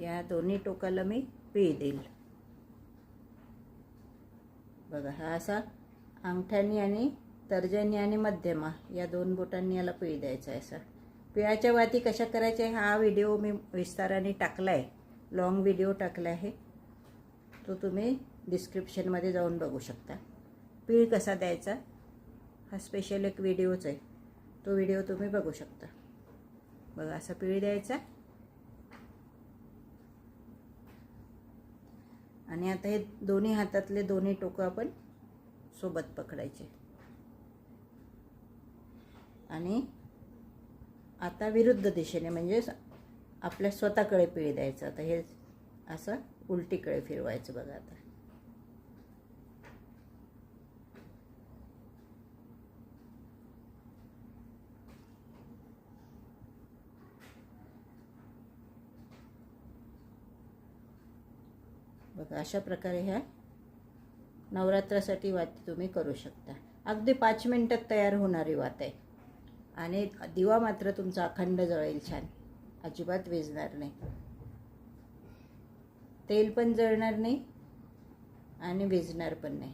या दोन्ही टोकाला मी पी देईल. बघा हा असा अंगठ्यानी आणि तर्जनी आणि मध्यमा या दोन बोटांनी याला पिळ द्यायचा आहे असा. पिळाच्या वाती कशा करायच्या हा व्हिडिओ मी विस्ताराने टाकला आहे लॉंग व्हिडिओ टाकला आहे. तो तुम्ही डिस्क्रिप्शनमध्ये जाऊन बघू शकता. पीळ कसा द्यायचा? हा स्पेशल एक व्हिडिओच आहे. तो व्हिडिओ तुम्ही बघू शकता. बघा असा पीळ द्यायचा. आणि आता हे दोन्ही हातातले दोन्ही टोकं आपण सोबत पकडायचे. आणि आता विरुद्ध दिशेने म्हणजे आपल्या स्वतःकडे पिळी द्यायचं. आता हे असं उलटीकडे फिरवायचं बघा आता. बघा अशा प्रकारे ह्या नवरात्रासाठी वाती तुम्ही करू शकता. अगदी पाच मिनटात तयार होणारी वात आहे. आणि दिवा मात्र तुमचा अखंड जळेल छान. अजिबात विजणार नाही. तेल पण जळणार नाही आणि विजणार पण नाही.